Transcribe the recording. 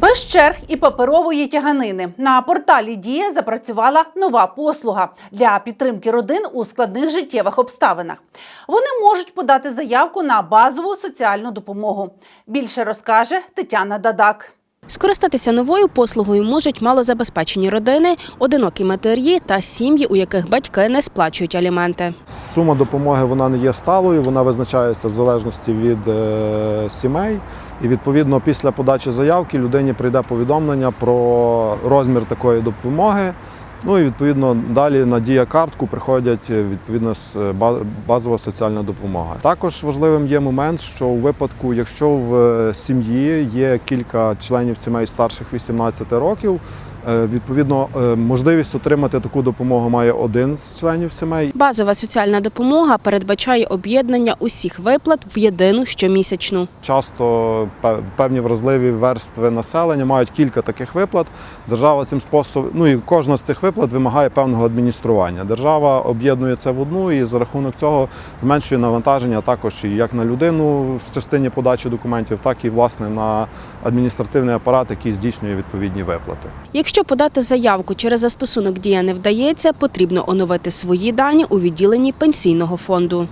Без черг і паперової тяганини на порталі Дія запрацювала нова послуга для підтримки родин у складних життєвих обставинах. Вони можуть подати заявку на базову соціальну допомогу. Більше розкаже Тетяна Дадак. Скористатися новою послугою можуть малозабезпечені родини, одинокі матері та сім'ї, у яких батьки не сплачують аліменти. Сума допомоги вона не є сталою, вона визначається в залежності від е, сімей. І відповідно після подачі заявки людині прийде повідомлення про розмір такої допомоги. Ну і відповідно далі на дія картку приходять е, відповідно с- базова соціальна допомога. Також важливим є момент, що у випадку, якщо в е, сім'ї є кілька членів сімей старших 18 років, е, відповідно е, можливість отримати таку допомогу має один з членів сімей. Базова соціальна допомога передбачає об'єднання усіх виплат в єдину щомісячну. Часто певні вразливі верстви населення мають кілька таких виплат. Держава цим способом, ну і кожна з цих виплат вимагає певного адміністрування. Держава об'єднує це в одну і за рахунок цього зменшує навантаження також і як на людину в частині подачі документів, так і власне на адміністративний апарат, який здійснює відповідні виплати. Якщо подати заявку через застосунок дія не вдається, потрібно оновити свої дані у відділенні пенсійного фонду.